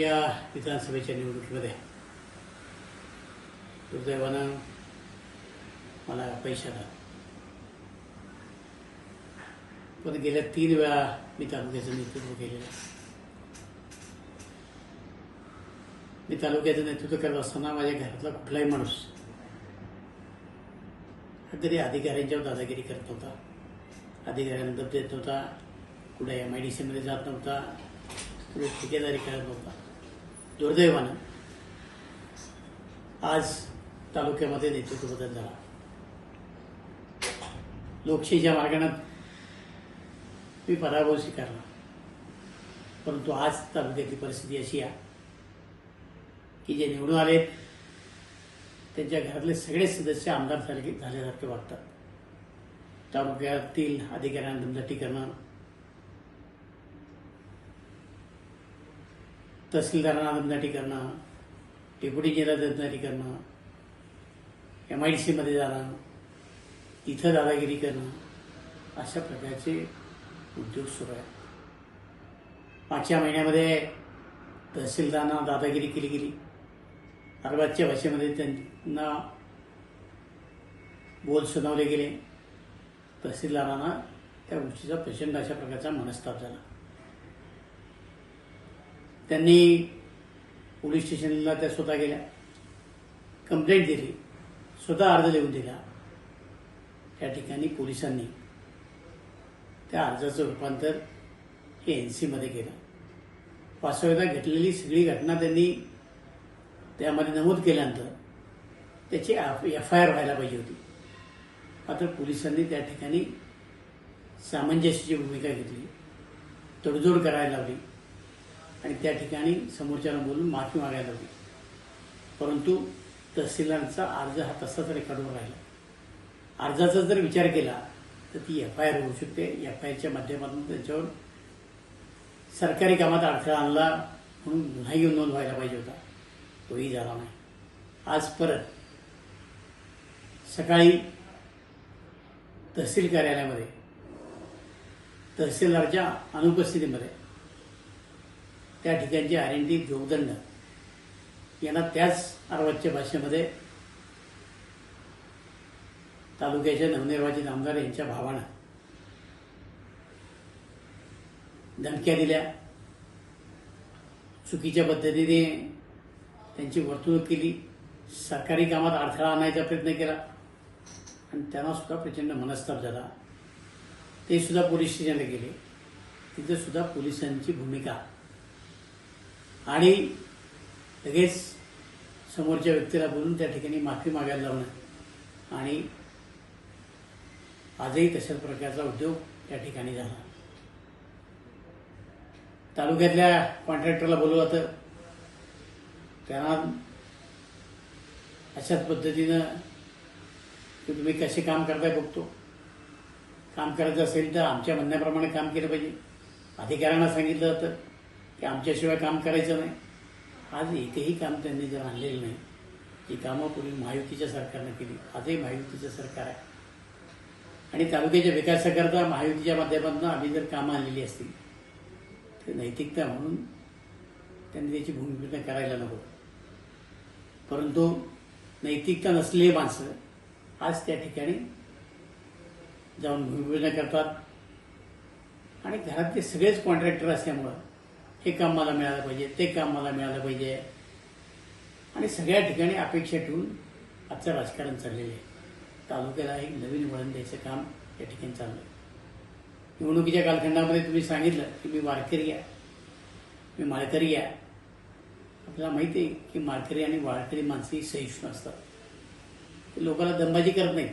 या विधानसभेच्या निवडणुकीमध्ये दुर्दैवानं मला अपयश आलं. पण गेल्या तीन वेळा मी तालुक्याचं नेतृत्व केलेलं मी तालुक्याचं नेतृत्व करत असताना माझ्या घरातला कुठलाही माणूस तरी कधी अधिकाऱ्यांच्यावर दादागिरी करत नव्हता. अधिकाऱ्यांना दब देत नव्हता. कुठे एम आय डी सीमध्ये जात नव्हता. कुठे ठेकेदारी करत नव्हता. दुर्दैवानं आज तालुक्यामध्ये नेतृत्व बदल झाला. लोकशाहीच्या मार्गानं मी पराभव स्वीकारला परंतु आज तालुक्यातली परिस्थिती अशी आहे की जे निवडून आले त्यांच्या घरातले सगळे सदस्य आमदार झाल्यासारखे वागतात तालुक्यातील अधिकाऱ्यांना दमदाटी करणं तहसीलदारांना दमदाटी करणं डेप्युटी जिल्हा दमदाटी करणं एम आय डी सीमध्ये जाणं तिथं दादागिरी करणं अशा प्रकारचे उद्योग सुरू आहेत. मागच्या महिन्यामध्ये तहसीलदारांना दादागिरी केली गेली. अरबाजच्या भाषेमध्ये त्यांना बोल सुनावले गेले. तहसीलदारांना त्या गोष्टीचा प्रचंड अशा प्रकारचा मनस्ताप झाला. त्यांनी पोलीस स्टेशनला त्या स्वतः गेल्या. कंप्लेंट दिली. स्वतः अर्ज लिहून दिला. त्या ठिकाणी पोलिसांनी त्या अर्जाचं रूपांतर हे एन सीमध्ये केलं. पाचव्यादा घडलेली सगळी घटना त्यांनी त्यामध्ये नमूद केल्यानंतर त्याची एफ आय आर व्हायला पाहिजे होती. मात्र पोलिसांनी त्या ठिकाणी सामंजस्याची भूमिका घेतली तडजोड करायला लावली. आणि त्या ठिकाणी समोरच्याला बोलून माफी मागायला लावली. परंतु तहसीलदारांचा अर्ज हा तसाच रेकॉर्डवर राहिला. अर्जाचा जर विचार केला तर ती एफ आय आर होऊ शकते. एफ आय आरच्या माध्यमातून त्यांच्यावर सरकारी कामात अडथळा आणला म्हणून गुन्हाही नोंद व्हायला पाहिजे होता. तोही झाला नाही. आज परत सकाळी तहसील कार्यालयामध्ये तहसीलदारच्या अनुपस्थितीमध्ये त्या ठिकाणचे आर एन टी जोगदंड यांना त्याच अर्वाच्या भाषेमध्ये तालुक्याचे नवनिर्वाचित आमदार यांच्या भावानं धमक्या दिल्या. चुकीच्या पद्धतीने त्यांची वर्तणूक केली. सरकारी कामात अडथळा आणायचा प्रयत्न केला. आणि त्यांना सुद्धा प्रचंड मनस्ताप झाला. ते सुद्धा पोलीस स्टेशनला गेले. तिथं सुद्धा पोलिसांची भूमिका आणि लगेच समोरच्या व्यक्तीला बोलून त्या ठिकाणी माफी मागायला लावणं. आणि आजही तशाच प्रकारचा उद्योग त्या ठिकाणी झाला. तालुक्यातल्या कॉन्ट्रॅक्टरला बोलवलं तर त्यांना अशाच पद्धतीनं की तुम्ही कसे काम करताय बघतो. काम करायचं असेल तर आमच्या म्हणण्याप्रमाणे काम केलं पाहिजे. अधिकाऱ्यांना सांगितलं जातं की आमच्याशिवाय काम करायचं नाही. आज एकही काम त्यांनी जर आणलेलं नाही ही कामं पूर्वी महायुतीच्या सरकारनं केली आजही महायुतीचं सरकार आहे. आणि तालुक्याच्या विकासाकरता महायुतीच्या माध्यमातून आम्ही जर कामं आणलेली असतील तर नैतिकता म्हणून त्यांनी त्याची भूमिका करायला नको. परंतु नैतिकता नसलेली माणसं आज त्या ठिकाणी जाऊन भूमिपूजन करतात. आणि घरातले सगळेच कॉन्ट्रॅक्टर असल्यामुळं हे काम मला मिळालं पाहिजे ते काम मला मिळालं पाहिजे. आणि सगळ्या ठिकाणी अपेक्षा ठेवून आजचं राजकारण चाललेलं आहे. तालुक्याला एक नवीन वळण द्यायचं काम या ठिकाणी चाललं निवडणुकीच्या कालखंडामध्ये तुम्ही सांगितलं की मी वारकरी घ्या मी माळकरी घ्या आपल्याला माहिती आहे की माळकरी आणि वाळकरी माणसं ही सहिष्णू असतात. ते लोकांना दंबाजी करत नाही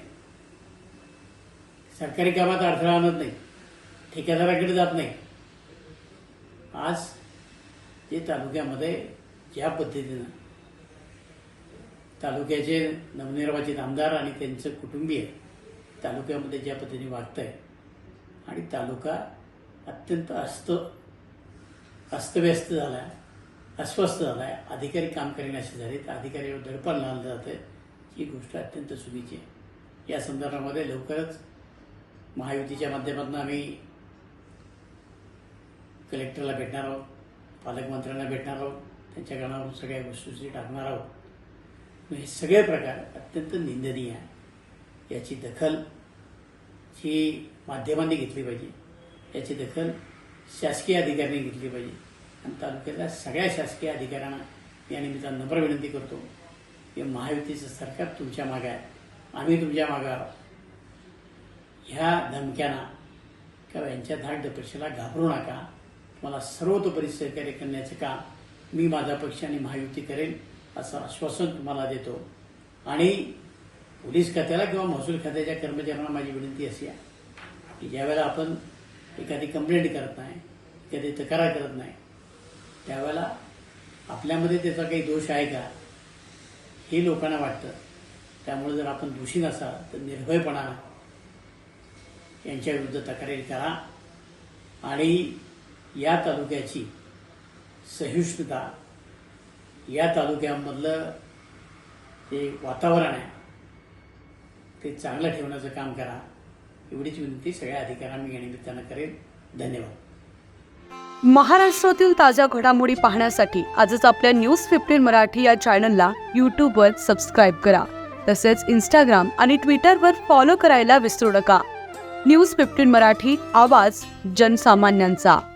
सरकारी कामात अडथळा आणत नाही ठेकेदाराकडे जात नाही आज जे तालुक्यामध्ये ज्या पद्धतीनं तालुक्याचे नवनिर्वाचित आमदार आणि त्यांचं कुटुंबीय तालुक्यामध्ये ज्या पद्धतीने वागत आहे आणि तालुका अत्यंत अस्त अस्तव्यस्त झाला आहे अस्वस्थ झाला आहे अधिकारी काम करेनासे झाले तर अधिकाऱ्यावर दडपण लावलं जातं ही गोष्ट अत्यंत चुकीची आहे. या संदर्भामध्ये लवकरच महायुतीच्या माध्यमातून आम्ही कलेक्टरला भेटणार आहोत. पालकमंत्र्यांना भेटणार आहोत. त्यांच्या कानावर सगळ्या गोष्टी टाकणार आहोत. हे सगळे प्रकार अत्यंत निंदनीय आहे याची दखल ही माध्यमांनी घेतली पाहिजे. याची दखल शासकीय अधिकाऱ्यांनी घेतली पाहिजे. आणि तालुक्यातल्या सगळ्या शासकीय अधिकाऱ्यांना या निमित्तानं नम्र विनंती करतो की महायुतीचं सरकार तुमच्या मागे आहे. आम्ही तुमच्या मागे आहोत. ह्या धमक्यांना किंवा यांच्या धाक दपेक्षेला घाबरू नका. मला सर्वतोपरी सहकार्य करण्याचं काम मी माझा पक्ष आणि महायुती करेन असं आश्वासन तुम्हाला देतो. आणि पोलीस खात्याला किंवा महसूल खात्याच्या कर्मचाऱ्यांना माझी विनंती अशी आहे की ज्यावेळेला आपण एखादी कंप्लेंट करत नाही एखादी तक्रार करत नाही त्यावेळेला आपल्यामध्ये त्याचा काही दोष आहे का हे लोकांना वाटतं. त्यामुळे जर आपण दोषी नसाल तर निर्भयपणा यांच्याविरुद्ध तक्रारी करा. आणि या तालुक्याची सहिष्णुता या तालुक्यामधलं जे वातावरण आहे ते चांगलं ठेवण्याचं काम करा. एवढीच विनंती सगळ्या अधिकाऱ्यांना या निमित्तानं करेन. धन्यवाद. महाराष्ट्रातील ताज्या घडामोडी पाहण्यासाठी आजच आपल्या न्यूज फिफ्टीन मराठी या चॅनलला यूट्यूबवर सबस्क्राईब करा. तसेच इंस्टाग्राम आणि ट्विटरवर फॉलो करायला विसरू नका. न्यूज फिफ्टीन मराठी आवाज जनसामान्यांचा.